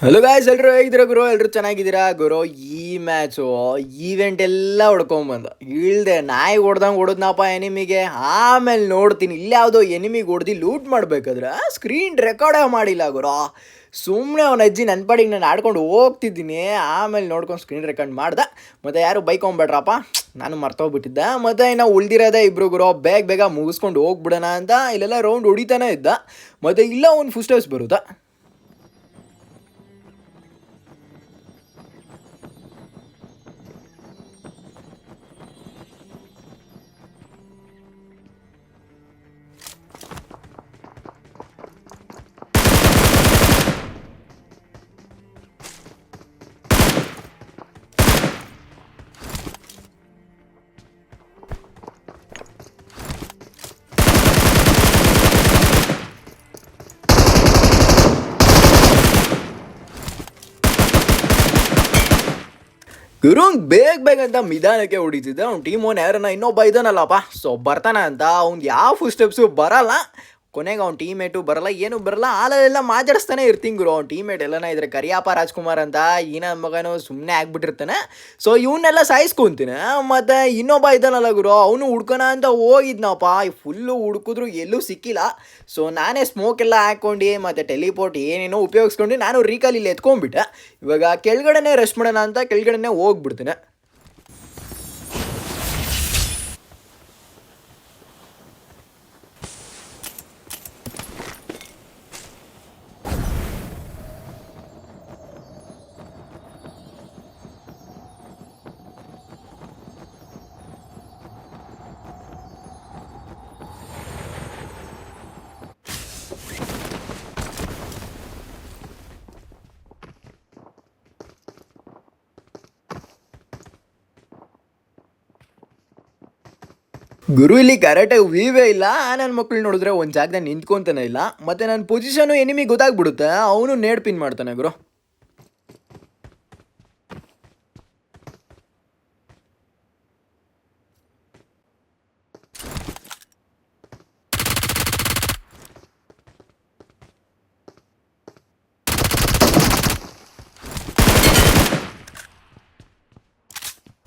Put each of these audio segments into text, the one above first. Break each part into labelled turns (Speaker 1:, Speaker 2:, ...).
Speaker 1: Hello guys ಎಲ್ಲರೂ ಹೇಗಿದ್ದೀರಾ ಗುರು? ಎಲ್ಲರೂ ಚೆನ್ನಾಗಿದ್ದೀರಾ? ಗುರು, ಈ ಮ್ಯಾಚು ಈವೆಂಟ್ ಎಲ್ಲ ಹೊಡ್ಕೊಂಬಂದ ಇಳ್ದೆ ನಾಯಿ ಹೊಡ್ದಂಗೆ ಹೊಡೆದ್ನಪ್ಪ ಎನಿಮಿಗೆ ಆಮೇಲೆ ನೋಡ್ತೀನಿ ಇಲ್ಲಾವುದೋ ಎನಿಮಿಗೆ ಹೊಡ್ದು ಲೂಟ್ ಮಾಡ್ಬೇಕಾದ್ರೆ ಸ್ಕ್ರೀನ್ ರೆಕಾರ್ಡೇ ಮಾಡಿಲ್ಲ ಗುರು. ಸುಮ್ಮನೆ ಅವನ ಅಜ್ಜಿ ನನ್ನ ಪಾಡಿಗೆ ನಾನು ಆಡ್ಕೊಂಡು ಹೋಗ್ತಿದ್ದೀನಿ. ಆಮೇಲೆ ನೋಡ್ಕೊಂಡು ಸ್ಕ್ರೀನ್ ರೆಕಾರ್ಡ್ ಮಾಡ್ದೆ. ಮತ್ತು ಯಾರು ಬೈಕ್ ಹೋಗ್ಬೇಡ್ರಪ್ಪ ನಾನು ಮರ್ತೋಗ್ಬಿಟ್ಟಿದ್ದೆ. ಮತ್ತು ಇನ್ನು ಉಳ್ದಿರೋದೇ ಇಬ್ಬರು ಗುರು. ಬೇಗ ಬೇಗ ಮುಗಿಸ್ಕೊಂಡು ಹೋಗ್ಬಿಡೋಣ ಅಂತ ಇಲ್ಲೆಲ್ಲ ರೌಂಡ್ ಹೊಡಿತಾನೆ ಇದ್ದ. ಮತ್ತು ಇಲ್ಲ, ಒಂದು ಫುಲ್ ಹೌಸ್ ಬರುತ್ತಾ? ಗುರುಂಗ್ ಬೇಗ ಬೇಗ ಅಂತ ನಿಧಾನಕ್ಕೆ ಹೊಡಿತಿದ್ದೆ ಅವ್ನ ಟೀಮ್ ಒನ್ ಯಾರನ್ನ ಇನ್ನೊಬ್ಬ ಇದ್ದಾನಲ್ಲಪ್ಪ ಸೊ ಬರ್ತಾನೆ ಅಂತ. ಅವ್ನು ಯಾವ ಫುಲ್ ಸ್ಟೆಪ್ಸು ಬರಲ್ಲ. ಕೊನೆಗೆ ಅವ್ನ ಟೀಮೇಟು ಬರಲ್ಲ, ಏನು ಬರಲ್ಲ ಆಲಲ್ಲೆಲ್ಲ ಮಾತಾಡಿಸ್ತಾನೆ ಇರ್ತೀನಿ ಗುರು. ಅವ್ನ ಟೀಮೇಟ್ ಎಲ್ಲನ ಇದ್ರೆ ಕರಿಯಪ್ಪ, ರಾಜ್ಕುಮಾರ್ ಅಂತ, ಈ ನನ್ನ ಮಗನು ಸುಮ್ಮನೆ ಆಗ್ಬಿಟ್ಟಿರ್ತಾನೆ. ಸೊ ಇವನ್ನೆಲ್ಲ ಸಾಯಿಸ್ಕೊಂತೀನಿ. ಮತ್ತು ಇನ್ನೊಬ್ಬ ಇದ್ದಾನಲ್ಲ ಗುರು, ಅವನು ಹುಡ್ಕೋಣ ಅಂತ ಹೋಗಿದ್ನಪ್ಪ. ಫುಲ್ಲು ಹುಡ್ಕಿದ್ರು ಎಲ್ಲೂ ಸಿಕ್ಕಿಲ್ಲ. ಸೊ ನಾನೇ ಸ್ಮೋಕ್ ಎಲ್ಲ ಹಾಕ್ಕೊಂಡು, ಮತ್ತು ಟೆಲಿಪೋರ್ಟ್ ಏನೇನೋ ಉಪಯೋಗಿಸ್ಕೊಂಡು, ನಾನು ರೀಕಾಲ್ ಇಲ್ಲಿ ಎತ್ಕೊಂಡ್ಬಿಟ್ಟೆ. ಇವಾಗ ಕೆಳಗಡೆನೇ ರೆಸ್ಟ್ ಮಾಡೋಣ ಅಂತ, ಕೆಳಗಡೆನೇ ಹೋಗ್ಬಿಡ್ತೀನಿ. ಗುರು ಇಲ್ಲಿ ಕರೆಕ್ಟಾಗಿ ವೀವೇ ಇಲ್ಲ ನನ್ನ ಮಕ್ಳು ನೋಡಿದ್ರೆ ಒಂದು ಜಾಗದಾಗ ನಿಂತ್ಕೊಂತಾನೆ ಇಲ್ಲ, ಮತ್ತು ನನ್ನ ಪೊಸಿಷನು ಎನಿಮಿ ಗೊತ್ತಾಗ್ಬಿಡುತ್ತೆ, ಅವನು ನೇಡ್ ಪಿನ್ ಮಾಡ್ತಾನೆ ಗುರು.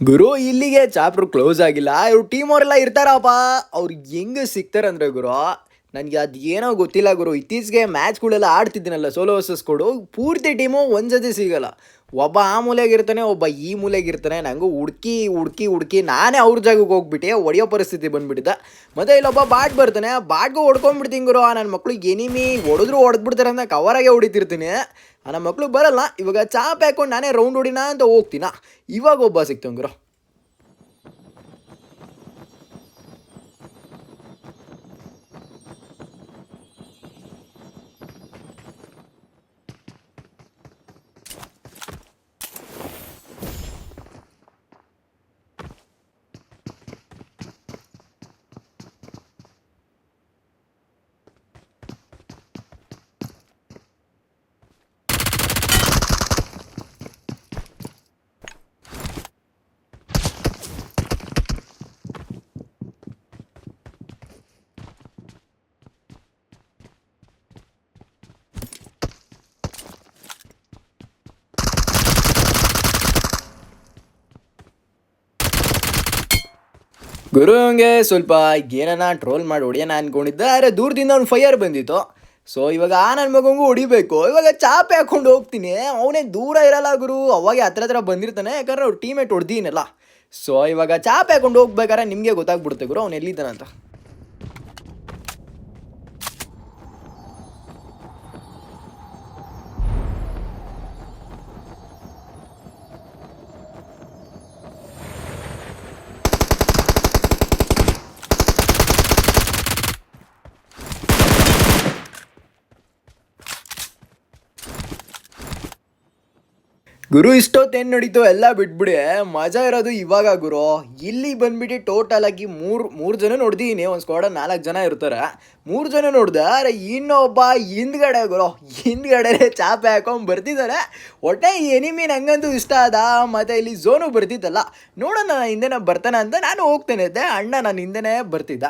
Speaker 1: ಗುರು ಇಲ್ಲಿಗೆ ಚಾಪ್ಟರ್ ಕ್ಲೋಸ್ ಆಗಿಲ್ಲ. ಇವ್ರು ಟೀಮ್ ಅವರೆಲ್ಲ ಇರ್ತಾರಪ್ಪ. ಅವ್ರು ಹೆಂಗೆ ಸಿಗ್ತಾರಂದ್ರೆ ಗುರು, ನನಗೆ ಅದು ಏನೋ ಗೊತ್ತಿಲ್ಲ ಗುರು. ಇತ್ತೀಚೆಗೆ ಮ್ಯಾಚ್ಗಳೆಲ್ಲ ಆಡ್ತಿದ್ದೀನಲ್ಲ ಸೋಲೋ ವರ್ಸಸ್ ಕೊಡು. ಪೂರ್ತಿ ಟೀಮು ಒಂದು ಜೊತೆ ಸಿಗಲ್ಲ. ಒಬ್ಬ ಆ ಮೂಲೆಗಿರ್ತಾನೆ ಒಬ್ಬ ಈ ಮೂಲೆಗಿರ್ತಾನೆ ನಂಗೂ ಹುಡ್ಕಿ ಹುಡ್ಕಿ ಹುಡ್ಕಿ ನಾನೇ ಅವ್ರ ಜಾಗಕ್ಕೆ ಹೋಗ್ಬಿಟ್ಟೆ. ಹೊಡೆಯೋ ಪರಿಸ್ಥಿತಿ ಬಂದ್ಬಿಟ್ಟಿದ್ದ ಮತ್ತೆ ಇಲ್ಲೊಬ್ಬ ಬಾಟ್ ಬರ್ತಾನೆ. ಬಾಟ್ಗೂ ಹೊಡ್ಕೊಂಡ್ಬಿಡ್ತೀನಿ ಗುರು. ನನ್ನ ಮಕ್ಕಳು ಎನಿಮಿ ಹೊಡೆದ್ರು ಹೊಡೆದ್ಬಿಡ್ತಾರೆ ಅಂತ ಕವರಾಗೆ ಹೊಡಿತಿರ್ತೀನಿ. ಆ ಮಕ್ಳು ಬರಲ್ಲ ಇವಾಗ ಚಾಪ್ ಹಾಕೊಂಡು ನಾನೇ ರೌಂಡ್ ಹೊಡಿನ ಅಂತ ಹೋಗ್ತೀನ? ಇವಾಗ ಒಬ್ಬ ಸಿಕ್ತಂಗ್ ಗುರು ಗುರು ಹಂಗೆ ಸ್ವಲ್ಪ ಏನನ ಟ್ರೋಲ್ ಮಾಡಿ ಹೊಡಿಯೋಣ ಅನ್ಕೊಂಡಿದ್ದೆ, ಆದರೆ ದೂರದಿಂದ ಅವ್ನು ಫೈಯರ್ ಬಂದಿತ್ತು. ಸೊ ಇವಾಗ ಆ ನನ್ನ ಮಗಂಗೂ ಹೊಡಿಬೇಕು. ಇವಾಗ ಚಾಪೆ ಹಾಕೊಂಡು ಹೋಗ್ತೀನಿ. ಅವನೇ ದೂರ ಇರಲ್ಲ ಗುರು. ಅವಾಗೆ ಹತ್ರ ಹತ್ರ ಬಂದಿರ್ತಾನೆ. ಯಾಕಂದ್ರೆ ಅವ್ರು ಟೀಮೇಟ್ ಹೊಡ್ದೀನಲ್ಲ ಸೊ ಇವಾಗ ಚಾಪೆ ಹಾಕೊಂಡು ಹೋಗ್ಬೇಕಾದ್ರೆ ನಿಮಗೆ ಗೊತ್ತಾಗ್ಬಿಡುತ್ತೆ ಗುರು, ಅವ್ನು ಎಲ್ಲಿದ್ದಾನೆ ಗುರು, ಇಷ್ಟೊತ್ತೇನು ನಡೀತು ಎಲ್ಲ ಬಿಟ್ಬಿಡಿ. ಮಜಾ ಇರೋದು ಇವಾಗ ಗುರು. ಇಲ್ಲಿ ಬಂದ್ಬಿಟ್ಟು ಟೋಟಲ್ ಆಗಿ ಮೂರು ಮೂರು ಜನ ನೋಡಿದೀನಿ. ಒಂದು ಸ್ಕ್ವಾಡ ನಾಲ್ಕು ಜನ ಇರ್ತಾರೆ. ಮೂರು ಜನ ನೋಡ್ದೆ, ಅರೆ ಇನ್ನೊಬ್ಬ ಹಿಂದ್ಗಡೆ ಗುರು. ಹಿಂದ್ಗಡೆ ಚಾಪೆ ಹಾಕೊಂಡು ಬರ್ತಿದ್ದಾರೆ ಒಟ್ಟೆ ಎನಿಮಿ ನಂಗಂತೂ ಇಷ್ಟ ಅದ. ಮತ್ತೆ ಇಲ್ಲಿ ಝೋನು ಬರ್ತಿದ್ದಲ್ಲ ನೋಡೋಣ ನಾನು ಹಿಂದೆನೇ ಬರ್ತಾನೆ ಅಂತ ನಾನು ಹೋಗ್ತೇನೆ. ಅಣ್ಣ ನಾನು ಹಿಂದೆನೇ ಬರ್ತಿದ್ದ.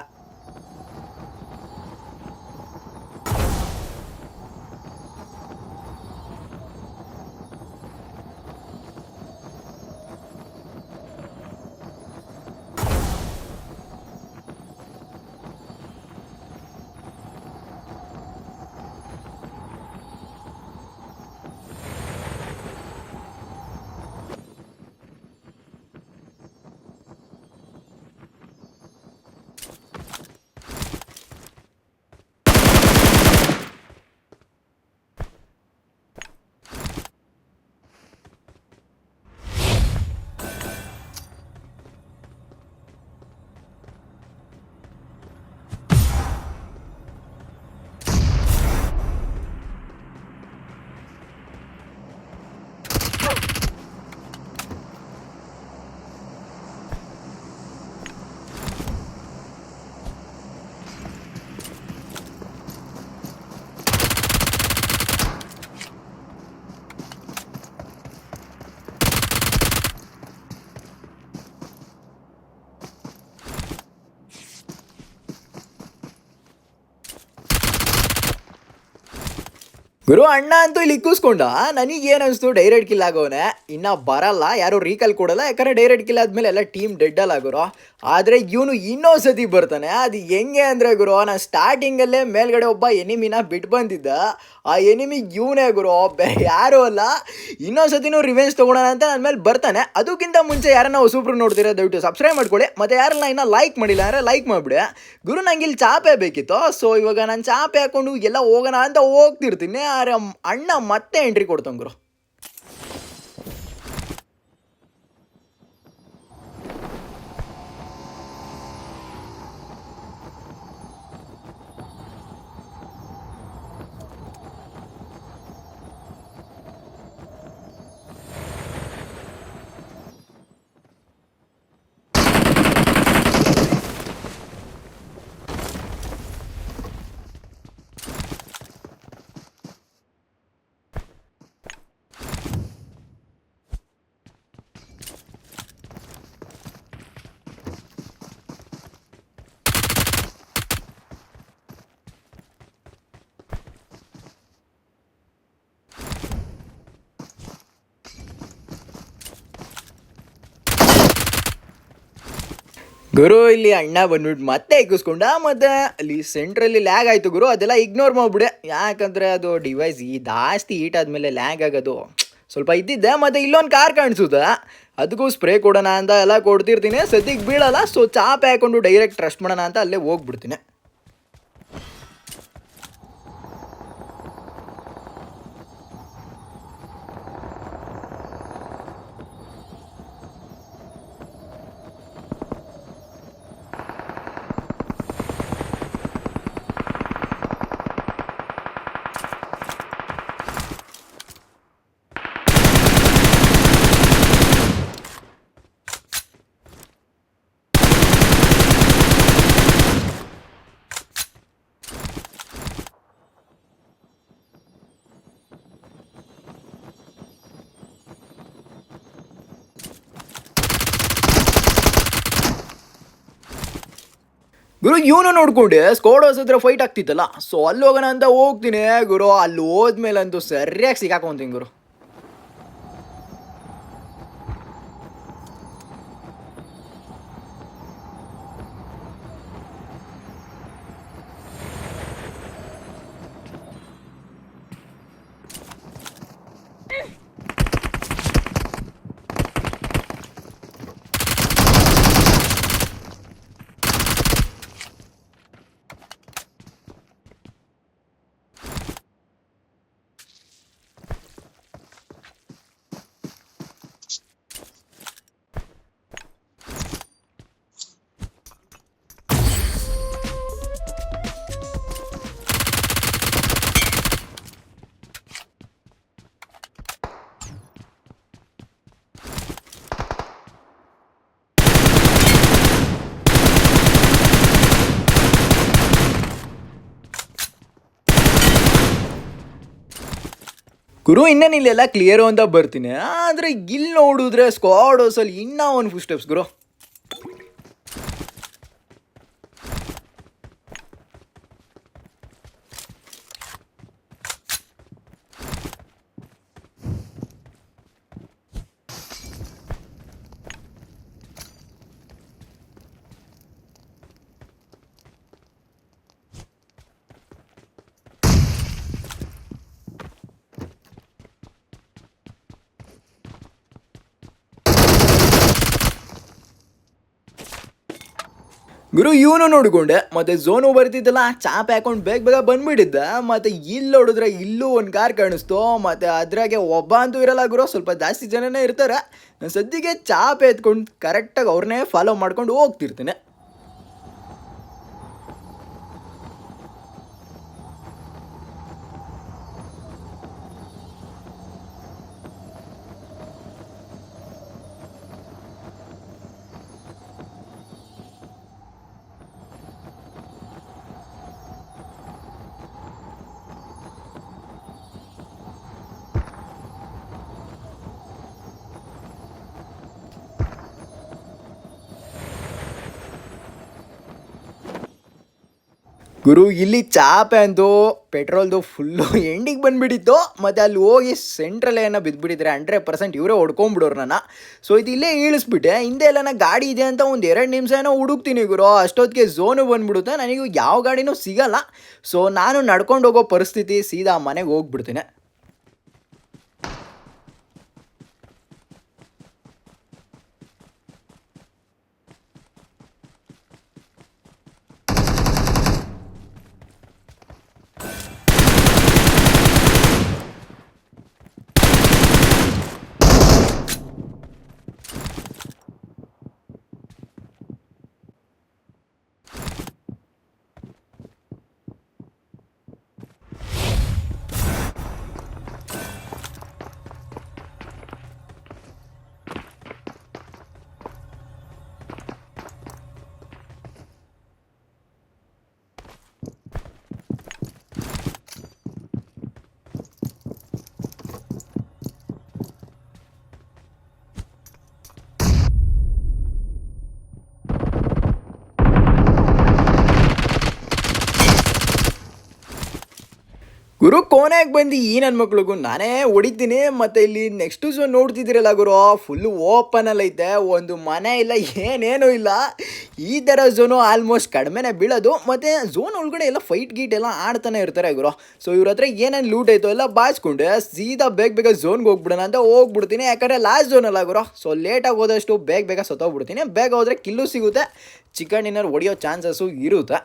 Speaker 1: ಗುರು, ಅಣ್ಣ ಅಂತೂ ಇಲ್ಲಿ ಕೂಸ್ಕೊಂಡ. ನನಗೆ ಅನಿಸ್ತು? ಡೈರೆಕ್ಟ್ ಕಿಲ್ ಆಗೋನೆ. ಇನ್ನ ಬರಲ್ಲ, ಯಾರು ರೀಕಲ್ ಕೊಡಲ್ಲ. ಯಾಕಂದ್ರೆ ಡೈರೆಕ್ಟ್ ಕಿಲ್ ಆದ್ಮೇಲೆ ಎಲ್ಲ ಟೀಮ್ ಡೆಡ್ ಅಲ್ಲ ಗುರು. ಆದರೆ ಇವನು ಇನ್ನೊಂದು ಸತಿ ಬರ್ತಾನೆ. ಅದು ಹೆಂಗೆ ಅಂದರೆ ಗುರು, ನಾನು ಸ್ಟಾರ್ಟಿಂಗಲ್ಲೇ ಮೇಲ್ಗಡೆ ಒಬ್ಬ ಎನಿಮಿನ ಬಿಟ್ಟು ಬಂದಿದ್ದ. ಆ ಎನಿಮಿ ಇವನೇ ಗುರು. ಬೇರೆ ಯಾರೂ ಅಲ್ಲ. ಇನ್ನೊಂದು ಸತಿನೂ ರಿವೆಂಜ್ ತೊಗೊಳೋಣ ಅಂತ ನನ್ನ ಮೇಲೆ ಬರ್ತಾನೆ. ಅದಕ್ಕಿಂತ ಮುಂಚೆ ಯಾರನ್ನ ಹೊಸಬ್ರು ನೋಡ್ತೀರಾ ದಯವಿಟ್ಟು ಸಬ್ಸ್ಕ್ರೈಬ್ ಮಾಡ್ಕೊಳ್ಳಿ. ಮತ್ತು ಯಾರನ್ನ ಇನ್ನೂ ಲೈಕ್ ಮಾಡಿಲ್ಲ ಅಂದ್ರೆ ಲೈಕ್ ಮಾಡ್ಬಿಡಿ. ಗುರು, ನಂಗೆ ಇಲ್ಲಿ ಚಾಪೆ ಬೇಕಿತ್ತು. ಸೊ ಇವಾಗ ನಾನು ಚಾಪೆ ಹಾಕೊಂಡು ಎಲ್ಲ ಹೋಗೋಣ ಅಂತ ಹೋಗ್ತಿರ್ತೀನಿ. ಆದ್ರೆ ಅಣ್ಣ ಮತ್ತೆ ಎಂಟ್ರಿ ಕೊಡ್ತಾನೆ ಗುರು, ಇಲ್ಲಿ ಅಣ್ಣ ಬಂದ್ಬಿಟ್ಟು ಮತ್ತೆ ಎಗ್ಸ್ಕೊಂಡ ಮತ್ತೆ ಅಲ್ಲಿ ಸೆಂಟ್ರಲ್ಲಿ ಲ್ಯಾಗ್ ಆಯ್ತು ಗುರು, ಅದೆಲ್ಲ ಇಗ್ನೋರ್ ಮಾಡ್ಬಿಡೆ. ಯಾಕಂದ್ರೆ ಅದು ಡಿವೈಸ್ ಈ ಜಾಸ್ತಿ ಹೀಟ್ ಆದ್ಮೇಲೆ ಲ್ಯಾಗ್ ಆಗೋದು. ಸ್ವಲ್ಪ ಇದ್ದಿದ್ದೆ, ಮತ್ತೆ ಇಲ್ಲೊಂದು ಕಾರ್ ಕಾಣಿಸುತ್ತೆ. ಅದಕ್ಕೂ ಸ್ಪ್ರೇ ಕೊಡೋಣ ಅಂತ ಎಲ್ಲ ಕೊಡ್ತಿರ್ತೀನಿ. ಸದ್ಯಕ್ಕೆ ಬೀಳಲ್ಲ ಸೊ ಚಾಪೆ ಹಾಕೊಂಡು ಡೈರೆಕ್ಟ್ ಟ್ರಸ್ಟ್ ಮಾಡೋಣ ಅಂತ ಅಲ್ಲೇ ಹೋಗ್ಬಿಡ್ತೀನಿ. ಗುರು, ಇವನು ನೋಡ್ಕೊಂಡೆ ಸ್ಕೋಡೋಸ್ ಹತ್ರ ಫೈಟ್ ಆಗ್ತಿತ್ತಲ್ಲ. ಸೊ ಅಲ್ಲಿ ಹೋಗೋಣ ಅಂತ ಹೋಗ್ತೀನಿ. ಗುರು, ಅಲ್ಲಿ ಹೋದ್ಮೇಲೆ ಅಂತೂ ಸರಿಯಾಗಿ ಸಿಗಾಕೊಂತೀನಿ ಗುರು. ಗುರು ಇನ್ನೇನು ಇಲ್ಲೆಲ್ಲ ಕ್ಲಿಯರು ಅಂತ ಬರ್ತೀನಿ. ಆದರೆ ಇಲ್ಲಿ ನೋಡಿದ್ರೆ ಸ್ಕ್ವಾಡೋಸಲ್ಲಿ ಇನ್ನೂ ಒಂದು ಫುಲ್ ಸ್ಟೆಪ್ಸ್ ಗುರು. ಗುರು, ಇವನು ನೋಡಿಕೊಂಡೆ, ಮತ್ತೆ ಝೋನು ಬರ್ತಿದ್ದಲ್ಲ, ಚಾಪ್ ಹಾಕೊಂಡು ಬೇಗ ಬೇಗ ಬಂದ್ಬಿಟ್ಟಿದ್ದ, ಮತ್ತೆ ಇಲ್ಲಿ ನೋಡಿದ್ರೆ ಇಲ್ಲೂ ಒಂದು ಕಾರ್ ಕಾಣಿಸ್ತು, ಮತ್ತೆ ಅದ್ರಾಗೆ ಒಬ್ಬ ಅಂತೂ ಇರಲ್ಲ ಗುರು, ಸ್ವಲ್ಪ ಜಾಸ್ತಿ ಜನನೇ ಇರ್ತಾರೆ. ನಾನು ಸದ್ಯಕ್ಕೆ ಚಾಪ್ ಎತ್ಕೊಂಡು ಕರೆಕ್ಟಾಗಿ ಅವ್ರನ್ನೇ ಫಾಲೋ ಮಾಡ್ಕೊಂಡು ಹೋಗ್ತಿರ್ತೀನಿ. ಗುರು, ಇಲ್ಲಿ ಚಾಪೆ ಅಂದೋ, ಪೆಟ್ರೋಲ್ದು ಫುಲ್ಲು ಎಂಡಿಗೆ ಬಂದ್ಬಿಟ್ಟಿತ್ತು. ಮತ್ತು ಅಲ್ಲಿ ಹೋಗಿ ಸೆಂಟ್ರಲ್ ಏನೋ ಬಿದ್ದುಬಿಟ್ಟಿದ್ರೆ ಹಂಡ್ರೆಡ್ ಪರ್ಸೆಂಟ್ ಇವರೇ ಹೊಡ್ಕೊಂಬಿಡೋರು ನಾನು ಸೊ ಇದು ಇಲ್ಲೇ ಇಳಿಸ್ಬಿಟ್ಟೆ. ಹಿಂದೆ ಎಲ್ಲ ಗಾಡಿ ಇದೆ ಅಂತ ಒಂದು ಎರಡು ನಿಮಿಷ ಏನೋ ಹುಡುಕ್ತೀನಿ ಗುರು. ಅಷ್ಟೊತ್ತಿಗೆ ಝೋನು ಬಂದ್ಬಿಡುತ್ತೆ. ನನಗೆ ಯಾವ ಗಾಡಿನೂ ಸಿಗಲ್ಲ. ಸೊ ನಾನು ನಡ್ಕೊಂಡು ಹೋಗೋ ಪರಿಸ್ಥಿತಿ ಸೀದಾ ಮನೆಗೆ ಹೋಗ್ಬಿಡ್ತೀನಿ. ಗುರು ಕೋನ್ಯಾಗ ಬಂದು ಈ ನನ್ನ ಮಕ್ಳಿಗೂ ನಾನೇ ಹೊಡಿತೀನಿ. ಮತ್ತು ಇಲ್ಲಿ ನೆಕ್ಸ್ಟ್ ಸೊ ನೋಡ್ತಿದ್ದೀರಲ್ಲ ಗುರು ಫುಲ್ಲು ಓಪನಲ್ಲಿ ಐತೆ. ಒಂದು ಮನೆ ಇಲ್ಲ, ಏನೇನು ಇಲ್ಲ. ಈ ಥರ ಝೋನು ಆಲ್ಮೋಸ್ಟ್ ಕಡಿಮೆನೇ ಬೀಳೋದು. ಮತ್ತು ಝೋನ್ ಒಳಗಡೆ ಎಲ್ಲ ಫೈಟ್ ಗೀಟ್ ಎಲ್ಲ ಆಡ್ತಾನೆ ಇರ್ತಾರೆ ಗುರು. ಸೊ ಇವ್ರ ಹತ್ರ ಏನೇನು ಲೂಟ್ ಆಯಿತು ಎಲ್ಲ ಬಾಯಿಸ್ಕೊಂಡು ಸೀದಾ ಬೇಗ ಬೇಗ ಝೋನ್ಗೆ ಹೋಗ್ಬಿಡೋಣ ಅಂತ ಹೋಗ್ಬಿಡ್ತೀನಿ. ಯಾಕಂದರೆ ಲಾಸ್ಟ್ ಝೋನ್ ಅಲ್ಲ ಗುರು. ಸೊ ಲೇಟಾಗಿ ಹೋದಷ್ಟು ಬೇಗ ಬೇಗ ಸತ್ತೋಗ್ಬಿಡ್ತೀನಿ. ಬೇಗ ಹೋದರೆ ಕಿಲ್ಲು ಸಿಗುತ್ತೆ. ಚಿಕನ್ ಡಿನ್ನರ್ ಹೊಡಿಯೋ ಚಾನ್ಸಸ್ಸು ಇರುತ್ತೆ.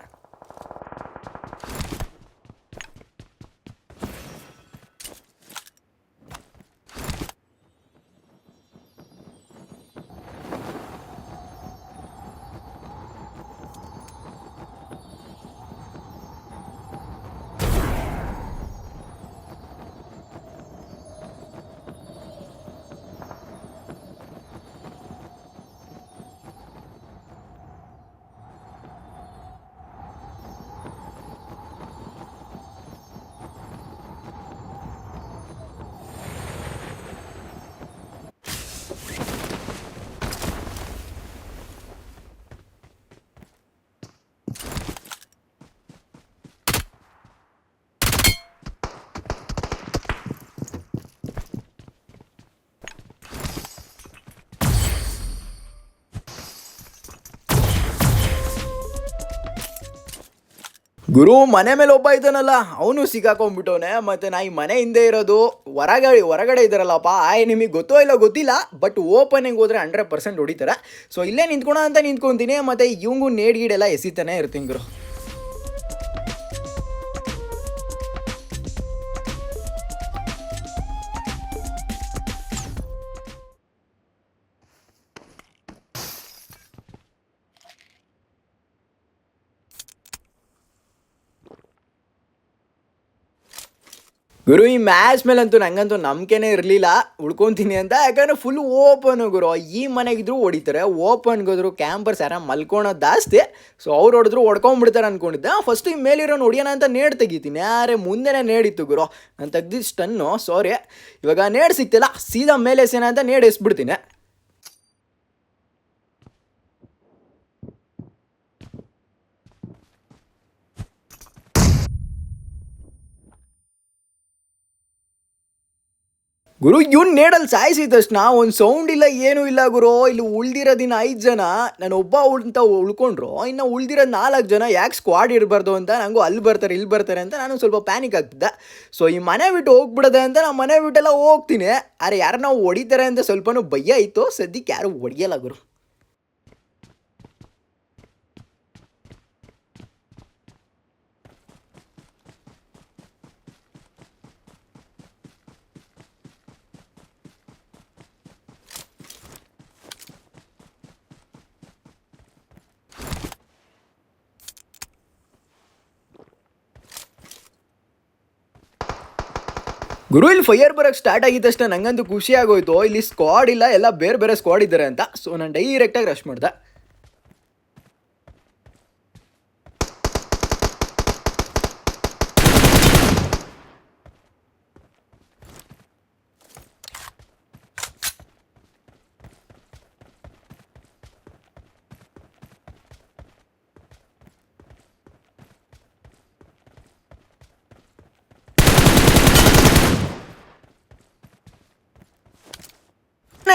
Speaker 1: ಗುರು ಮನೆ ಮೇಲೆ ಒಬ್ಬ ಇದ್ದಾನಲ್ಲ, ಅವನು ಸಿಕ್ಕಾಕೊಂಡ್ಬಿಟ್ಟವನೆ, ಮತ್ತೆ ನಾ ಈ ಮನೆ ಹಿಂದೆ ಇರೋದು ಹೊರಗಡೆ ಹೊರಗಡೆ ಇದ್ದಾರಲ್ಲಪ್ಪ, ಆಯ್, ನಿಮಗೆ ಗೊತ್ತೋ ಇಲ್ಲ ಗೊತ್ತಿಲ್ಲ ಬಟ್ ಓಪನಿಂಗ್ ಹೋದ್ರೆ ಹಂಡ್ರೆಡ್ ಪರ್ಸೆಂಟ್ ಹೊಡಿತಾರೆ. ಸೊ ಇಲ್ಲೇ ನಿಂತ್ಕೊಳ ಅಂತ ನಿಂತ್ಕೊಂತೀನಿ, ಮತ್ತೆ ಇವಂಗು ನೇಡ್ ಗೀಡೆಲ್ಲ ಎಸಿತಾನೆ ಇರ್ತೀನಿ ಗುರು. ಗುರು, ಈ ಮ್ಯಾಚ್ ಮೇಲಂತೂ ನಂಗಂತೂ ನಂಬಿಕೆನೇ ಇರಲಿಲ್ಲ. ಉಳ್ಕೊತೀನಿ ಅಂತ. ಯಾಕಂದ್ರೆ ಫುಲ್ ಓಪನ್ ಗುರು. ಈ ಮನೆಗಿದ್ರು ಹೊಡಿತಾರೆ. ಓಪನ್ಗೋದ್ರು ಕ್ಯಾಂಪರ್ಸ್ ಯಾರ ಮಲ್ಕೊಳೋದು ಜಾಸ್ತಿ. ಸೊ ಅವ್ರು ಹೊಡೆದ್ರು ಹೊಡ್ಕೊಂಡ್ಬಿಡ್ತಾರೆ ಅಂದ್ಕೊಂಡಿದ್ದೆ ಫಸ್ಟ್ ಈ ಮೇಲಿರೋನು ಹೊಡಿಯೋಣ ಅಂತ ನೇಡ್ ತೆಗಿತೀನಿ. ಯಾರೇ ಮುಂದೆನೇ ನೇಡಿತ್ತು ಗುರು. ನಾನು ತೆಗ್ದಿದ್ದು ಸ್ಟನ್ನು ಸಾರಿ ಇವಾಗ ನೇಡ್ ಸಿಗ್ತಿಲ್ಲ. ಸೀದಾ ಮೇಲೆ ಸೇನ ಅಂತ ನೇಡ್ ಎಸ್ಬಿಡ್ತೀನಿ. ಗುರು, ಇವ್ನ ನೇಡಲ್ಲಿ ಸಾಯಿಸಿದ ತಕ್ಷಣ ಒಂದು ಸೌಂಡ್ ಇಲ್ಲ, ಏನೂ ಇಲ್ಲ ಗುರು. ಇಲ್ಲಿ ಉಳ್ದಿರೋ ದಿನ ಐದು ಜನ, ನಾನು ಒಬ್ಬ ಅಂತ ಉಳ್ಕೊಂಡ್ರು, ಇನ್ನು ಉಳ್ದಿರೋ ನಾಲ್ಕು ಜನ ಯಾಕೆ ಸ್ಕ್ವಾಡ್ ಇರಬಾರ್ದು ಅಂತ ನನಗೂ ಅಲ್ಲಿ ಬರ್ತಾರೆ, ಇಲ್ಲಿ ಬರ್ತಾರೆ ಅಂತ ನಾನು ಸ್ವಲ್ಪ ಪ್ಯಾನಿಕ್ ಆಗ್ತಿದ್ದೆ. ಸೊ ಈ ಮನೆ ಬಿಟ್ಟು ಹೋಗ್ಬಿಡದೆ ಅಂತ ನಾನು ಮನೆ ಬಿಟ್ಟೆಲ್ಲ ಹೋಗ್ತೀನಿ. ಅರೆ ಯಾರು ನಾವು ಹೊಡಿತಾರೆ ಅಂತ ಸ್ವಲ್ಪನೂ ಭಯ ಇತ್ತು. ಸದ್ಯಕ್ಕೆ ಯಾರು ಹೊಡಿಯಲ್ಲ ಗುರು. ಗುರು ಇಲ್ಲಿ ಫೈಯರ್ ಬರೋಕ್ಕೆ ಸ್ಟಾರ್ಟ್ ಆಗಿದ ತಕ್ಷಣ ನಂಗಂತೂ ಖುಷಿ ಆಗೋಯ್ತು. ಇಲ್ಲಿ ಸ್ಕ್ವಾಡ್ ಇಲ್ಲ, ಎಲ್ಲ ಬೇರೆ ಬೇರೆ ಸ್ಕ್ವಾಡ್ ಇದ್ದಾರೆ ಅಂತ. ಸೊ ನಾನು ಡೈರೆಕ್ಟಾಗಿ ರಶ್ ಮಾಡ್ದೆ.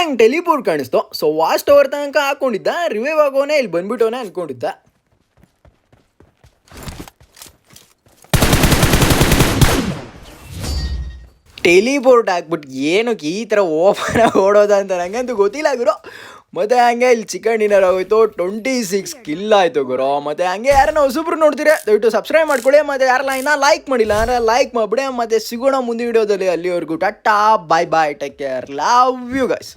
Speaker 1: ನಂಗೆ ಟೆಲಿಪೋರ್ಟ್ ಕಾಣಿಸ್ತು. ಸೊ ವಾಸ್ಟ್ ಓವರ್ ತನಕ ಹಾಕೊಂಡಿದ್ದ ರಿವೈವ್ ಆಗೋನೆ ಇಲ್ಲಿ ಬಂದ್ಬಿಟ್ಟವನೆ ಅನ್ಕೊಂಡಿದ್ದ. ಟೆಲಿಪೋರ್ಟ್ ಹಾಕ್ಬಿಟ್ಟು ಏನಕ್ಕೆ ಈ ಥರ ಓಪನ್ ಓಡೋದ ಅಂತ ನಂಗಂತೂ ಗೊತ್ತಿಲ್ಲ ಗುರು. ಮತ್ತೆ ಹಂಗೆ ಇಲ್ಲಿ ಚಿಕನ್ ಡಿನ್ನರ್ ಆಗೋಯ್ತು ಟ್ವೆಂಟಿ ಸಿಕ್ಸ್ ಕಿಲ್ ಆಯಿತು ಗುರು. ಮತ್ತೆ ಹಂಗೆ ಯಾರನ್ನ ಹೊಸಬ್ರು ನೋಡ್ತೀರಾ, ದಯವಿಟ್ಟು ಸಬ್ಸ್ಕ್ರೈಬ್ ಮಾಡ್ಕೊಳ್ಳಿ. ಮತ್ತೆ ಯಾರೆಲ್ಲ ಇನ್ನೂ ಲೈಕ್ ಮಾಡಿಲ್ಲ ಅಂದರೆ ಲೈಕ್ ಮಾಡಿಬಿಡಿ. ಮತ್ತೆ ಸಿಗೋಣ ಮುಂದಿನ ವಿಡಿಯೋದಲ್ಲಿ ಅಲ್ಲಿವರೆಗೂ. Tata bye bye take care love you guys